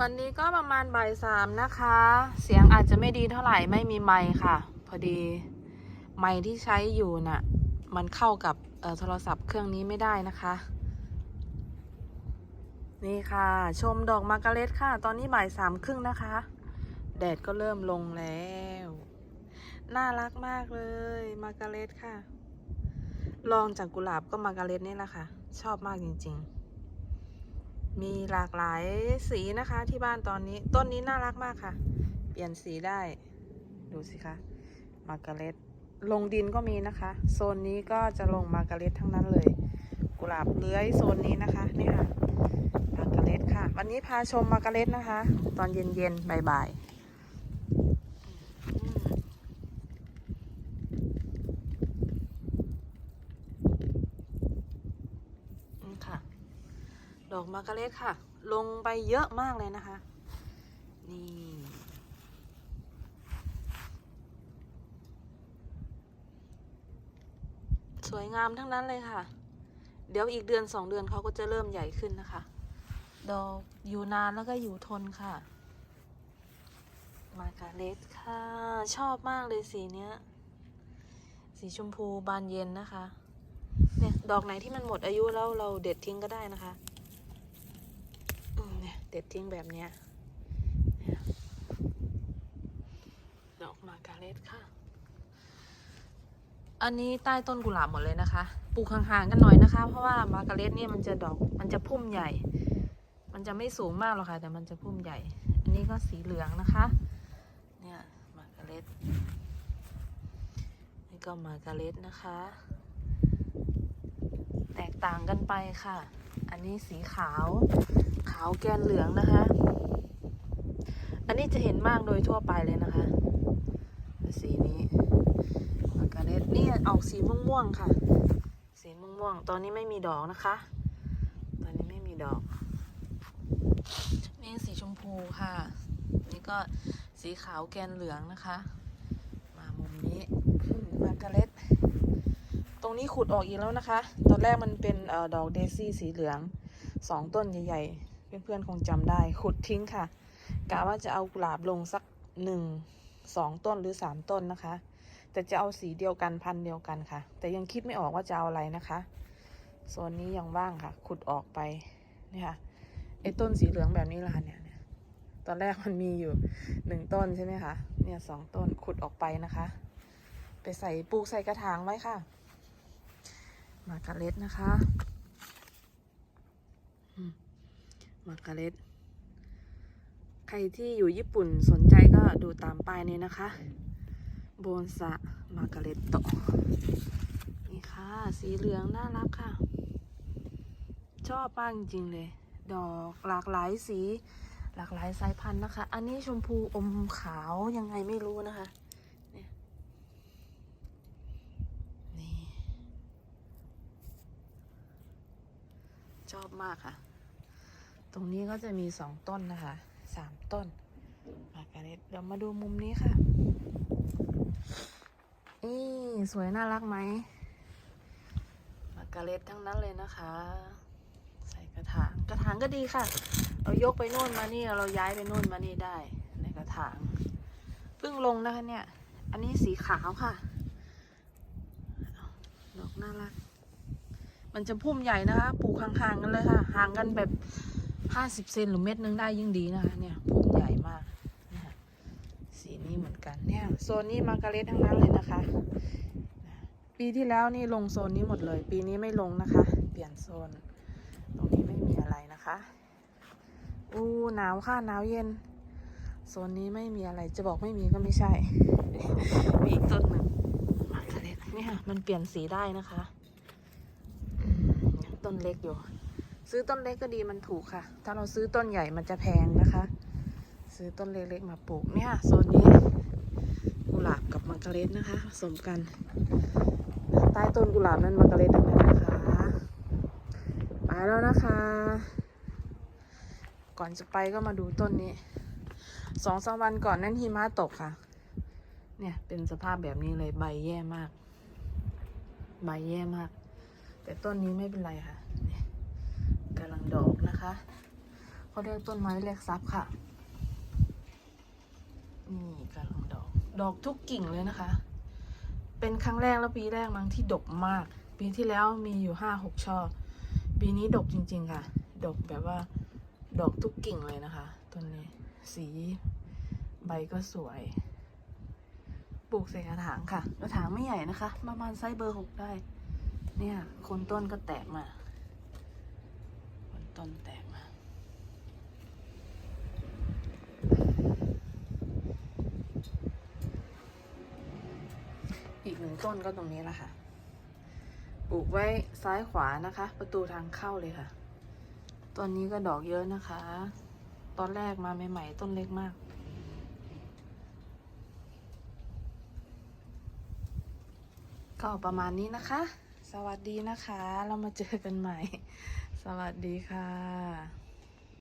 วันนี้ก็ประมาณบ่ายสามนะคะ เสียงอาจจะไม่ดีเท่าไหร่ไม่มีไมค์ค่ะ พอดีไมค์ที่ใช้อยู่น่ะ มันเข้ากับโทรศัพท์เครื่องนี้ไม่ได้นะคะ นี่ค่ะ ชมดอกมาการเร็ตค่ะ ตอนนี้บ่ายสามครึ่งนะคะ แดดก็เริ่มลงแล้ว น่ารักมากเลยมาการเร็ตค่ะ ลองจากกุหลาบก็มาการเร็ตนี่แหละค่ะ ชอบมากจริง ๆ มีหลากหลายสีนะคะที่บ้านตอนนี้ต้นนี้น่ารักมากค่ะ เปลี่ยนสีได้ ดูสิคะมาร์การเร็ตลงดินก็มีนะคะ โซนนี้ก็จะลงมาร์การเร็ตทั้งนั้นเลย กุหลาบเลื้อยโซนนี้นะคะนี่ค่ะมาร์การเร็ตค่ะ วันนี้พาชมมาร์การเร็ตนะคะ ตอนเย็นๆบ่ายๆอืมนี่ค่ะ ดอกมาร์การเร็ตค่ะ ลงไปเยอะมากเลยนะคะ นี่ สวยงามทั้งนั้นเลยค่ะ เดี๋ยวอีกเดือนสองเดือนเขาก็จะเริ่มใหญ่ขึ้นนะคะ ดอกอยู่นานแล้วก็อยู่ทนค่ะ มาร์การเร็ตค่ะ ชอบมากเลยสีเนี้ย สีชมพูบานเย็นนะคะเนี่ยดอกไหนที่มันหมดอายุแล้วเราเด็ดทิ้งก็ได้นะคะ เด็ดทิ้งแบบเนี้ยดอกมาการเร็ตค่ะ อันนี้ใต้ต้นกุหลาบหมดเลยนะคะ ปลูกห่างๆกันหน่อยนะคะ เพราะว่ามาการเร็ตเนี่ยมันจะดอกมันจะพุ่มใหญ่ มันจะไม่สูงมากหรอกค่ะ แต่มันจะพุ่มใหญ่ อันนี้ก็สีเหลืองนะคะ เนี่ยมาการเร็ตนี่ก็มาการเร็ตนะคะ แตกต่างกันไปค่ะ อันนี้สีขาวาวแกนเหลืองนะคะ อันนี้จะเห็นมากโดยทั่วไปเลยนะคะ สีนี้มาร์การเร็ตนี่ออกสีม่วงๆค่ะ สีม่วงๆตอนนี้ไม่มีดอกนะคะ ตอนนี้ไม่มีดอก นี่สีชมพูค่ะ นี่ก็สีขาวแกนเหลืองนะคะ มามุมนี้มาร์การเร็ตตรงนี้ขุดออกอีกแล้วนะคะ ตอนแรกมันเป็นออดอกเดซี่สีเหลืองสองต้นใหญ่ๆ เพื่อนๆคงจำได้ ขุดทิ้งค่ะกะว่าจะเอากุหลาบลงสักหนึ่งสองต้นหรือสามต้นนะคะ แต่จะเอาสีเดียวกันพันเดียวกันค่ะ แต่ยังคิดไม่ออกว่าจะเอาอะไรนะคะโซนนี้ยังว่างค่ะ ขุดออกไปนี่ค่ะไอ้ต้นสีเหลืองแบบนี้ละค่ะเนี่ยตอนแรกมันมีอยู่หนึ่งต้นใช่ไหมคะเนี่ยสองต้นขุดออกไปนะคะ ไปใส่ปลูกใส่กระถางไว้ค่ะ มาการเร็ตนะคะอืม มาการเร็ตใครที่อยู่ญี่ปุ่นสนใจก็ดูตามป้ายนี้นะคะ โบนสะมาการเร็ตโตนี่ค่ะ สีเหลืองน่ารักค่ะ ชอบมากจริงๆเลย ดอกหลากหลายสี หลากหลายสายพันธุ์นะคะ อันนี้ชมพูอมขาวยังไงไม่รู้นะคะนี่ชอบมากค่ะ ตรงนี้ก็จะมีสองต้นนะคะสามต้นมาการเร็ตเดี๋ยวมาดูมุมนี้ค่ะนี่สวยน่ารักไหมมาการเร็ตทั้งนั้นเลยนะคะ ใส่กระถางกระถางก็ดีค่ะ เรายกไปโน่นมานี่เราย้ายไปโน่นมานี่ได้ในกระถางเพิ่งลงนะคะเนี่ย อันนี้สีขาวค่ะดอกน่ารักมันจะพุ่มใหญ่นะคะปลูกห่างๆกันเลยค่ะ ห่างกันแบบ ห้าสิบเซนหรือเม็ดนึงได้ยิ่งดีนะคะเนี่ยพุ่มใหญ่มากนะคะสีนี้เหมือนกันเนี่ยโซนนี้มาการเร็ตทั้งนั้นเลยนะคะ ปีที่แล้วนี่ลงโซนนี้หมดเลย ปีนี้ไม่ลงนะคะ เปลี่ยนโซน ตรงนี้ไม่มีอะไรนะคะอู้หนาวค่ะหนาวเย็นโซนนี้ไม่มีอะไรจะบอกไม่มีก็ไม่ใช่ มีอีกต้นหนึ่งมาการเร็ตเนี่ยมันเปลี่ยนสีได้นะคะ ต้นเล็กอยู่ ซื้อต้นเล็กก็ดีมันถูกค่ะ ถ้าเราซื้อต้นใหญ่มันจะแพงนะคะ ซื้อต้นเล็กๆมาปลูกเนี่ยโซนนี้กุหลาบกับมาร์กรเร็ตนะคะผสมกัน ใต้ต้นกุหลาบนั่นมาร์กรเร็ตทั้งนั้นนะคะไปแล้วนะคะ ก่อนจะไปก็มาดูต้นนี้สองสามวันก่อนนั่นหิมะตกค่ะ เนี่ยเป็นสภาพแบบนี้เลยใบแย่มาก ใบแย่มาก แต่ต้นนี้ไม่เป็นไรค่ะ กำลังดอกนะคะเขาเรียกต้นไม้เรียกทรัพย์ค่ะ นี่กำลังดอก ดอกทุกกิ่งเลยนะคะ เป็นครั้งแรกแล้วปีแรกมั้งที่ดกมาก ปีที่แล้วมีอยู่ห้าหกช่อ ปีนี้ดกจริง ๆ ค่ะ ดกแบบว่า ดอกทุกกิ่งเลยนะคะต้นนี้ สีใบก็สวย ปลูกใส่กระถางค่ะ กระถางไม่ใหญ่นะคะ ประมาณไซส์เบอร์หกได้ เนี่ย คนต้นก็แตกมา ต้นแตกมาอีกหนึ่งต้นก็ตรงนี้แหละค่ะ ปลูกไว้ซ้ายขวานะคะ ประตูทางเข้าเลยค่ะ ต้นนี้ก็ดอกเยอะนะคะ ตอนแรกมาใหม่ๆต้นเล็กมาก ก็ประมาณนี้นะคะ สวัสดีนะคะ เรามาเจอกันใหม่ สวัสดีค่ะ